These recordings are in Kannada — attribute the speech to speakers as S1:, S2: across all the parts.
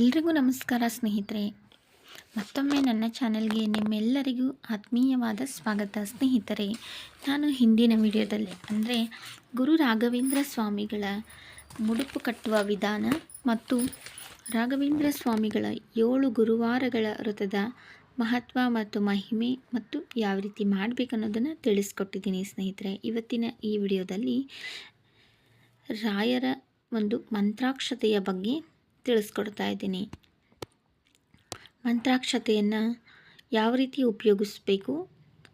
S1: ಎಲ್ರಿಗೂ ನಮಸ್ಕಾರ ಸ್ನೇಹಿತರೆ. ಮತ್ತೊಮ್ಮೆ ನನ್ನ ಚಾನಲ್ಗೆ ನಿಮ್ಮೆಲ್ಲರಿಗೂ ಆತ್ಮೀಯವಾದ ಸ್ವಾಗತ ಸ್ನೇಹಿತರೆ. ನಾನು ಹಿಂದಿನ ವಿಡಿಯೋದಲ್ಲಿ ಅಂದರೆ ಗುರು ರಾಘವೇಂದ್ರ ಸ್ವಾಮಿಗಳ ಮುಡುಪು ಕಟ್ಟುವ ವಿಧಾನ ಮತ್ತು ರಾಘವೇಂದ್ರ ಸ್ವಾಮಿಗಳ ಏಳು ಗುರುವಾರಗಳ ವ್ರತದ ಮಹತ್ವ ಮತ್ತು ಮಹಿಮೆ ಮತ್ತು ಯಾವ ರೀತಿ ಮಾಡಬೇಕು ಅನ್ನೋದನ್ನು ತಿಳಿಸ್ಕೊಟ್ಟಿದ್ದೀನಿ ಸ್ನೇಹಿತರೆ. ಇವತ್ತಿನ ಈ ವಿಡಿಯೋದಲ್ಲಿ ರಾಯರ ಒಂದು ಮಂತ್ರಾಕ್ಷತೆಯ ಬಗ್ಗೆ ತಿಳಿಸ್ಕೊಡ್ತಾ ಇದ್ದೀನಿ. ಮಂತ್ರಾಕ್ಷತೆಯನ್ನು ಯಾವ ರೀತಿ ಉಪಯೋಗಿಸ್ಬೇಕು?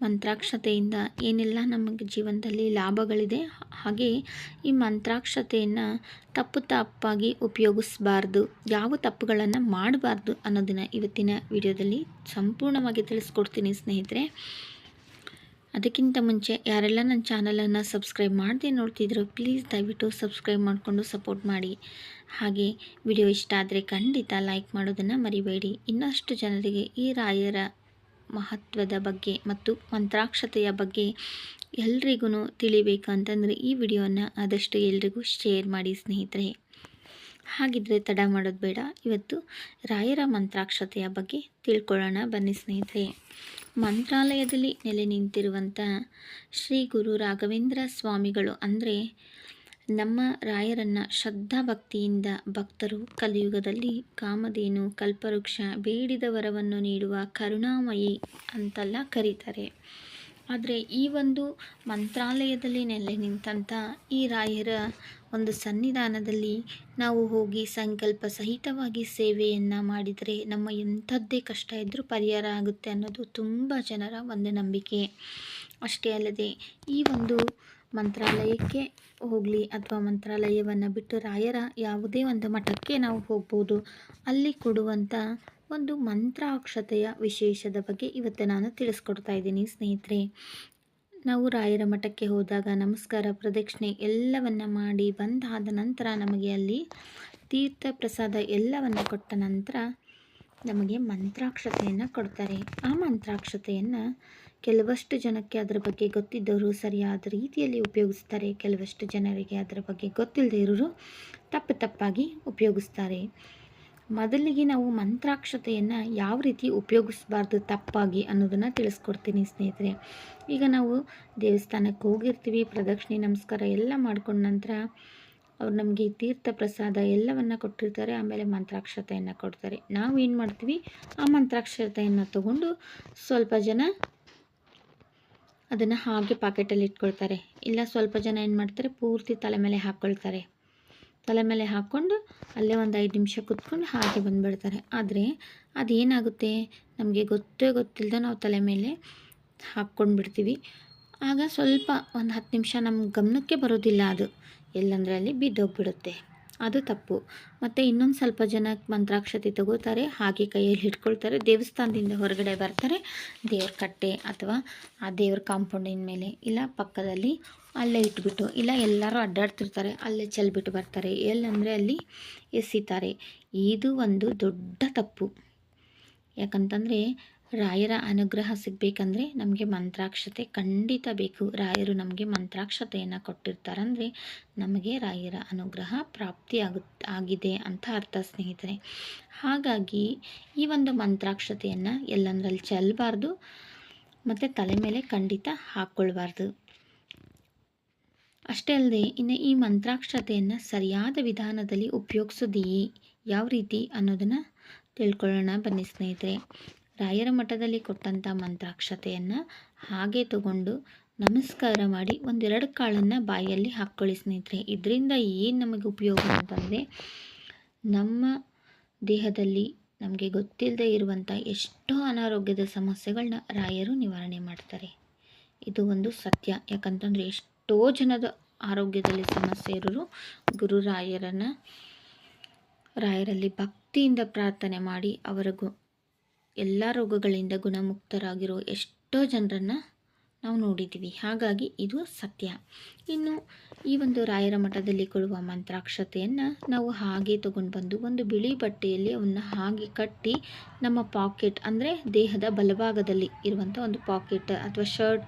S1: ಮಂತ್ರಾಕ್ಷತೆಯಿಂದ ಏನೆಲ್ಲ ನಮಗೆ ಜೀವನದಲ್ಲಿ ಲಾಭಗಳಿದೆ? ಹಾಗೆ ಈ ಮಂತ್ರಾಕ್ಷತೆಯನ್ನು ತಪ್ಪು ತಪ್ಪಾಗಿ ಉಪಯೋಗಿಸ್ಬಾರ್ದು, ಯಾವ ತಪ್ಪುಗಳನ್ನು ಮಾಡಬಾರ್ದು ಅನ್ನೋದನ್ನು ಇವತ್ತಿನ ವಿಡಿಯೋದಲ್ಲಿ ಸಂಪೂರ್ಣವಾಗಿ ತಿಳಿಸ್ಕೊಡ್ತೀನಿ ಸ್ನೇಹಿತರೆ. ಅದಕ್ಕಿಂತ ಮುಂಚೆ ಯಾರೆಲ್ಲ ನನ್ನ ಚಾನಲನ್ನು ಸಬ್ಸ್ಕ್ರೈಬ್ ಮಾಡದೆ ನೋಡ್ತಿದ್ರು ಪ್ಲೀಸ್ ದಯವಿಟ್ಟು ಸಬ್ಸ್ಕ್ರೈಬ್ ಮಾಡಿಕೊಂಡು ಸಪೋರ್ಟ್ ಮಾಡಿ. ಹಾಗೆ ವಿಡಿಯೋ ಇಷ್ಟ ಆದರೆ ಖಂಡಿತ ಲೈಕ್ ಮಾಡೋದನ್ನು ಮರಿಬೇಡಿ. ಇನ್ನಷ್ಟು ಜನರಿಗೆ ಈ ರಾಯರ ಮಹತ್ವದ ಬಗ್ಗೆ ಮತ್ತು ಮಂತ್ರಾಕ್ಷತೆಯ ಬಗ್ಗೆ ಎಲ್ರಿಗೂ ತಿಳಿಬೇಕು ಅಂತಂದರೆ ಈ ವಿಡಿಯೋನ ಆದಷ್ಟು ಎಲ್ರಿಗೂ ಶೇರ್ ಮಾಡಿ ಸ್ನೇಹಿತರೆ. ಹಾಗಿದ್ರೆ ತಡ ಮಾಡೋದು ಬೇಡ. ಇವತ್ತು ರಾಯರ ಮಂತ್ರಾಕ್ಷತೆಯ ಬಗ್ಗೆ ತಿಳ್ಕೊಳ್ಳೋಣ ಬನ್ನಿ ಸ್ನೇಹಿತರೆ. ಮಂತ್ರಾಲಯದಲ್ಲಿ ನೆಲೆ ನಿಂತಿರುವಂಥ ಶ್ರೀ ಗುರು ರಾಘವೇಂದ್ರ ಸ್ವಾಮಿಗಳು ಅಂದರೆ ನಮ್ಮ ರಾಯರನ್ನು ಶ್ರದ್ಧಾ ಭಕ್ತಿಯಿಂದ ಭಕ್ತರು ಕಲಿಯುಗದಲ್ಲಿ ಕಾಮಧೇನು, ಕಲ್ಪವೃಕ್ಷ, ಬೇಡಿದ ವರವನ್ನು ನೀಡುವ ಕರುಣಾಮಯಿ ಅಂತೆಲ್ಲ ಕರೀತಾರೆ. ಆದರೆ ಈ ಒಂದು ಮಂತ್ರಾಲಯದಲ್ಲಿ ನೆಲೆ ನಿಂತಂಥ ಈ ರಾಯರ ಒಂದು ಸನ್ನಿಧಾನದಲ್ಲಿ ನಾವು ಹೋಗಿ ಸಂಕಲ್ಪ ಸಹಿತವಾಗಿ ಸೇವೆಯನ್ನು ಮಾಡಿದರೆ ನಮ್ಮ ಎಂಥದ್ದೇ ಕಷ್ಟ ಇದ್ದರೂ ಪರಿಹಾರ ಆಗುತ್ತೆ ಅನ್ನೋದು ತುಂಬ ಜನರ ಒಂದು ನಂಬಿಕೆ. ಅಷ್ಟೇ ಅಲ್ಲದೆ ಈ ಒಂದು ಮಂತ್ರಾಲಯಕ್ಕೆ ಹೋಗಲಿ ಅಥವಾ ಮಂತ್ರಾಲಯವನ್ನು ಬಿಟ್ಟು ರಾಯರ ಯಾವುದೇ ಒಂದು ಮಠಕ್ಕೆ ನಾವು ಹೋಗ್ಬೋದು, ಅಲ್ಲಿ ಕೊಡುವಂಥ ಒಂದು ಮಂತ್ರಾಕ್ಷತೆಯ ವಿಶೇಷದ ಬಗ್ಗೆ ಇವತ್ತು ನಾನು ತಿಳಿಸ್ಕೊಡ್ತಾ ಇದ್ದೀನಿ ಸ್ನೇಹಿತರೆ. ನಾವು ರಾಯರ ಮಠಕ್ಕೆ ಹೋದಾಗ ನಮಸ್ಕಾರ, ಪ್ರದಕ್ಷಿಣೆ ಎಲ್ಲವನ್ನು ಮಾಡಿ ಬಂದಾದ ನಂತರ ನಮಗೆ ಅಲ್ಲಿ ತೀರ್ಥ ಪ್ರಸಾದ ಎಲ್ಲವನ್ನು ಕೊಟ್ಟ ನಂತರ ನಮಗೆ ಮಂತ್ರಾಕ್ಷತೆಯನ್ನು ಕೊಡ್ತಾರೆ. ಆ ಮಂತ್ರಾಕ್ಷತೆಯನ್ನು ಕೆಲವಷ್ಟು ಜನಕ್ಕೆ ಅದರ ಬಗ್ಗೆ ಗೊತ್ತಿದ್ದವರು ಸರಿಯಾದ ರೀತಿಯಲ್ಲಿ ಉಪಯೋಗಿಸ್ತಾರೆ. ಕೆಲವಷ್ಟು ಜನರಿಗೆ ಅದರ ಬಗ್ಗೆ ಗೊತ್ತಿಲ್ಲದೆ ಇರೋರು ತಪ್ಪು ತಪ್ಪಾಗಿ ಉಪಯೋಗಿಸ್ತಾರೆ. ಮೊದಲಿಗೆ ನಾವು ಮಂತ್ರಾಕ್ಷತೆಯನ್ನು ಯಾವ ರೀತಿ ಉಪಯೋಗಿಸ್ಬಾರ್ದು ತಪ್ಪಾಗಿ ಅನ್ನೋದನ್ನು ತಿಳಿಸ್ಕೊಡ್ತೀನಿ ಸ್ನೇಹಿತರೆ. ಈಗ ನಾವು ದೇವಸ್ಥಾನಕ್ಕೆ ಹೋಗಿರ್ತೀವಿ, ಪ್ರದಕ್ಷಿಣೆ, ನಮಸ್ಕಾರ ಎಲ್ಲ ಮಾಡ್ಕೊಂಡ ನಂತರ ಅವ್ರು ನಮಗೆ ತೀರ್ಥ ಪ್ರಸಾದ ಎಲ್ಲವನ್ನು ಕೊಟ್ಟಿರ್ತಾರೆ, ಆಮೇಲೆ ಮಂತ್ರಾಕ್ಷತೆಯನ್ನು ಕೊಡ್ತಾರೆ. ನಾವು ಏನು ಮಾಡ್ತೀವಿ, ಆ ಮಂತ್ರಾಕ್ಷತೆಯನ್ನು ತಗೊಂಡು ಸ್ವಲ್ಪ ಜನ ಅದನ್ನು ಹಾಗೆ ಪಾಕೆಟಲ್ಲಿ ಇಟ್ಕೊಳ್ತಾರೆ. ಇಲ್ಲ ಸ್ವಲ್ಪ ಜನ ಏನು ಮಾಡ್ತಾರೆ, ಪೂರ್ತಿ ತಲೆ ಮೇಲೆ ಹಾಕ್ಕೊಳ್ತಾರೆ ತಲೆ ಮೇಲೆ ಹಾಕ್ಕೊಂಡು ಅಲ್ಲೇ ಒಂದು ಐದು ನಿಮಿಷ ಕುತ್ಕೊಂಡು ಹಾಗೆ ಬಂದುಬಿಡ್ತಾರೆ. ಆದರೆ ಅದೇನಾಗುತ್ತೆ? ನಮಗೆ ಗೊತ್ತೇ ಗೊತ್ತಿಲ್ಲದೆ ನಾವು ತಲೆ ಮೇಲೆ ಹಾಕ್ಕೊಂಡು ಬಿಡ್ತೀವಿ ಆಗ ಸ್ವಲ್ಪ ಒಂದು ಹತ್ತು ನಿಮಿಷ ನಮ್ಮ ಗಮನಕ್ಕೆ ಬರೋದಿಲ್ಲ ಅದು. ಎಲ್ಲಂದರೆ ಅಲ್ಲಿ ಬಿದ್ದೋಗ್ಬಿಡುತ್ತೆ. ಅದು ತಪ್ಪು. ಮತ್ತು ಇನ್ನೊಂದು ಸ್ವಲ್ಪ ಜನ ಮಂತ್ರಾಕ್ಷತೆ ತಗೋತಾರೆ, ಹಾಗೆ ಕೈಯಲ್ಲಿ ಹಿಡ್ಕೊಳ್ತಾರೆ, ದೇವಸ್ಥಾನದಿಂದ ಹೊರಗಡೆ ಬರ್ತಾರೆ. ದೇವ್ರ ಕಟ್ಟೆ ಅಥವಾ ಆ ದೇವ್ರ ಕಾಂಪೌಂಡಿನ ಮೇಲೆ ಇಲ್ಲ, ಪಕ್ಕದಲ್ಲಿ ಅಲ್ಲೇ ಇಟ್ಬಿಟ್ಟು ಇಲ್ಲ ಎಲ್ಲರೂ ಅಡ್ಡಾಡ್ತಿರ್ತಾರೆ, ಅಲ್ಲೇ ಚೆಲ್ಬಿಟ್ಟು ಬರ್ತಾರೆ. ಎಲ್ಲಂದರೆ ಅಲ್ಲಿ ಎಸಿತಾರೆ. ಇದು ಒಂದು ದೊಡ್ಡ ತಪ್ಪು. ಯಾಕಂತಂದರೆ ರಾಯರ ಅನುಗ್ರಹ ಸಿಗಬೇಕಂದ್ರೆ ನಮಗೆ ಮಂತ್ರಾಕ್ಷತೆ ಖಂಡಿತ ಬೇಕು. ರಾಯರು ನಮಗೆ ಮಂತ್ರಾಕ್ಷತೆಯನ್ನು ಕೊಟ್ಟಿರ್ತಾರಂದರೆ ನಮಗೆ ರಾಯರ ಅನುಗ್ರಹ ಪ್ರಾಪ್ತಿ ಆಗಿದೆ ಅಂತ ಅರ್ಥ ಸ್ನೇಹಿತರೆ. ಹಾಗಾಗಿ ಈ ಒಂದು ಮಂತ್ರಾಕ್ಷತೆಯನ್ನು ಎಲ್ಲಂದ್ರಲ್ಲಿ ಚೆಲ್ಲಬಾರ್ದು ಮತ್ತು ತಲೆ ಮೇಲೆ ಖಂಡಿತ ಹಾಕ್ಕೊಳ್ಬಾರ್ದು. ಅಷ್ಟೇ ಅಲ್ಲದೆ ಇನ್ನು ಈ ಮಂತ್ರಾಕ್ಷತೆಯನ್ನು ಸರಿಯಾದ ವಿಧಾನದಲ್ಲಿ ಉಪಯೋಗಿಸೋದು ಯಾವ ರೀತಿ ಅನ್ನೋದನ್ನು ತಿಳ್ಕೊಳ್ಳೋಣ ಬನ್ನಿ ಸ್ನೇಹಿತರೆ. ರಾಯರ ಮಠದಲ್ಲಿ ಕೊಟ್ಟಂಥ ಮಂತ್ರಾಕ್ಷತೆಯನ್ನು ಹಾಗೆ ತಗೊಂಡು ನಮಸ್ಕಾರ ಮಾಡಿ ಒಂದೆರಡು ಕಾಳನ್ನು ಬಾಯಲ್ಲಿ ಹಾಕ್ಕೊಳ್ಳಿ ಸ್ನೇಹಿತರೆ. ಇದರಿಂದ ಏನು ನಮಗೆ ಉಪಯೋಗ ಅಂತಂದರೆ, ನಮ್ಮ ದೇಹದಲ್ಲಿ ನಮಗೆ ಗೊತ್ತಿಲ್ಲದೆ ಇರುವಂಥ ಎಷ್ಟೋ ಅನಾರೋಗ್ಯದ ಸಮಸ್ಯೆಗಳನ್ನ ರಾಯರು ನಿವಾರಣೆ ಮಾಡ್ತಾರೆ. ಇದು ಒಂದು ಸತ್ಯ. ಯಾಕಂತಂದರೆ ಎಷ್ಟೋ ಜನದ ಆರೋಗ್ಯದಲ್ಲಿ ಸಮಸ್ಯೆ ಇರೋರು. ಗುರುರಾಯರನ್ನು, ರಾಯರಲ್ಲಿ ಭಕ್ತಿಯಿಂದ ಪ್ರಾರ್ಥನೆ ಮಾಡಿ ಅವರ ಗು ಎಲ್ಲ ರೋಗಗಳಿಂದ ಗುಣಮುಕ್ತರಾಗಿರೋ ಎಷ್ಟೋ ಜನರನ್ನು ನಾವು ನೋಡಿದ್ದೀವಿ. ಹಾಗಾಗಿ ಇದು ಸತ್ಯ. ಇನ್ನು ಈ ಒಂದು ರಾಯರ ಮಠದಲ್ಲಿ ಕೊಡುವ ಮಂತ್ರಾಕ್ಷತೆಯನ್ನು ನಾವು ಹಾಗೆ ತಗೊಂಡು ಬಂದು ಒಂದು ಬಿಳಿ ಬಟ್ಟೆಯಲ್ಲಿ ಅವನ್ನ ಹಾಗೆ ಕಟ್ಟಿ ನಮ್ಮ ಪಾಕೆಟ್ ಅಂದರೆ ದೇಹದ ಬಲಭಾಗದಲ್ಲಿ ಇರುವಂಥ ಒಂದು ಪಾಕೆಟ್ ಅಥವಾ ಶರ್ಟ್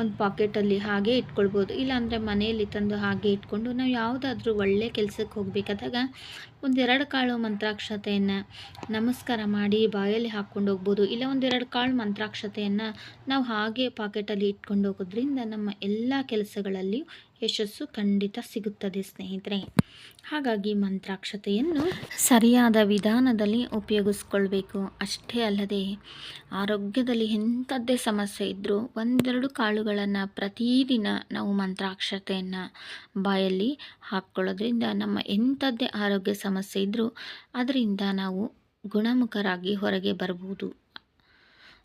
S1: ಒಂದು ಪಾಕೆಟಲ್ಲಿ ಹಾಗೆ ಇಟ್ಕೊಳ್ಬೋದು. ಇಲ್ಲಾಂದರೆ ಮನೆಯಲ್ಲಿ ತಂದು ಹಾಗೆ ಇಟ್ಕೊಂಡು ನಾವು ಯಾವುದಾದ್ರೂ ಒಳ್ಳೆ ಕೆಲಸಕ್ಕೆ ಹೋಗಬೇಕಾದಾಗ ಒಂದೆರಡು ಕಾಳು ಮಂತ್ರಾಕ್ಷತೆಯನ್ನು ನಮಸ್ಕಾರ ಮಾಡಿ ಬಾಯಲ್ಲಿ ಹಾಕ್ಕೊಂಡು ಹೋಗ್ಬೋದು. ಇಲ್ಲ ಒಂದೆರಡು ಕಾಳು ಮಂತ್ರಾಕ್ಷತೆಯನ್ನು ನಾವು ಹಾಗೆ ಪಾಕೆಟಲ್ಲಿ ಇಟ್ಕೊಂಡು ಹೋಗೋದ್ರಿಂದ ನಮ್ಮ ಎಲ್ಲ ಕೆಲಸಗಳಲ್ಲಿ ಯಶಸ್ಸು ಖಂಡಿತ ಸಿಗುತ್ತದೆ, ಸ್ನೇಹಿತರೆ. ಹಾಗಾಗಿ ಮಂತ್ರಾಕ್ಷತೆಯನ್ನು ಸರಿಯಾದ ವಿಧಾನದಲ್ಲಿ ಉಪಯೋಗಿಸ್ಕೊಳ್ಬೇಕು. ಅಷ್ಟೇ ಅಲ್ಲದೆ, ಆರೋಗ್ಯದಲ್ಲಿ ಎಂಥದ್ದೇ ಸಮಸ್ಯೆ ಇದ್ದರೂ ಒಂದೆರಡು ಕಾಳುಗಳನ್ನು ಪ್ರತಿದಿನ ನಾವು ಮಂತ್ರಾಕ್ಷತೆಯನ್ನು ಬಾಯಲ್ಲಿ ಹಾಕ್ಕೊಳ್ಳೋದ್ರಿಂದ ನಮ್ಮ ಎಂಥದ್ದೇ ಆರೋಗ್ಯ ಸಮಸ್ಯೆ ಇದ್ದರೂ ಅದರಿಂದ ನಾವು ಗುಣಮುಖರಾಗಿ ಹೊರಗೆ ಬರ್ಬೋದು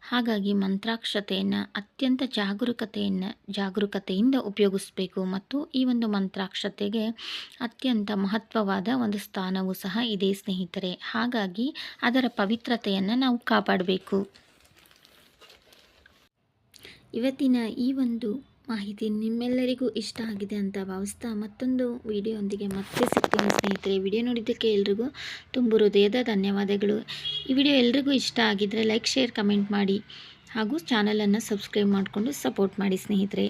S1: ಹಾಗಾಗಿ ಮಂತ್ರಾಕ್ಷತೆಯನ್ನು, ಅತ್ಯಂತ ಜಾಗರೂಕತೆಯನ್ನು, ಜಾಗರೂಕತೆಯಿಂದ ಉಪಯೋಗಿಸ್ಬೇಕು ಮತ್ತು ಈ ಒಂದು ಮಂತ್ರಾಕ್ಷತೆಗೆ ಅತ್ಯಂತ ಮಹತ್ವವಾದ ಒಂದು ಸ್ಥಾನವೂ ಸಹ ಇದೆ ಸ್ನೇಹಿತರೆ. ಹಾಗಾಗಿ ಅದರ ಪವಿತ್ರತೆಯನ್ನು ನಾವು ಕಾಪಾಡಬೇಕು. ಇವತ್ತಿನ ಈ ಒಂದು ಮಾಹಿತಿ ನಿಮ್ಮೆಲ್ಲರಿಗೂ ಇಷ್ಟ ಆಗಿದೆ ಅಂತ ಭಾವಿಸ್ತಾ ಮತ್ತೊಂದು ವಿಡಿಯೋದೊಂದಿಗೆ ಮತ್ತೆ ಸಿಗ್ತೀನಿ ಸ್ನೇಹಿತರೆ. ವಿಡಿಯೋ ನೋಡಿದ್ದಕ್ಕೆ ಎಲ್ರಿಗೂ ತುಂಬ ಹೃದಯದ ಧನ್ಯವಾದಗಳು. ಈ ವಿಡಿಯೋ ಎಲ್ರಿಗೂ ಇಷ್ಟ ಆಗಿದ್ದರೆ ಲೈಕ್, ಶೇರ್, ಕಮೆಂಟ್ ಮಾಡಿ ಹಾಗೂ ಚಾನಲನ್ನು ಸಬ್ಸ್ಕ್ರೈಬ್ ಮಾಡಿಕೊಂಡು ಸಪೋರ್ಟ್ ಮಾಡಿ ಸ್ನೇಹಿತರೆ.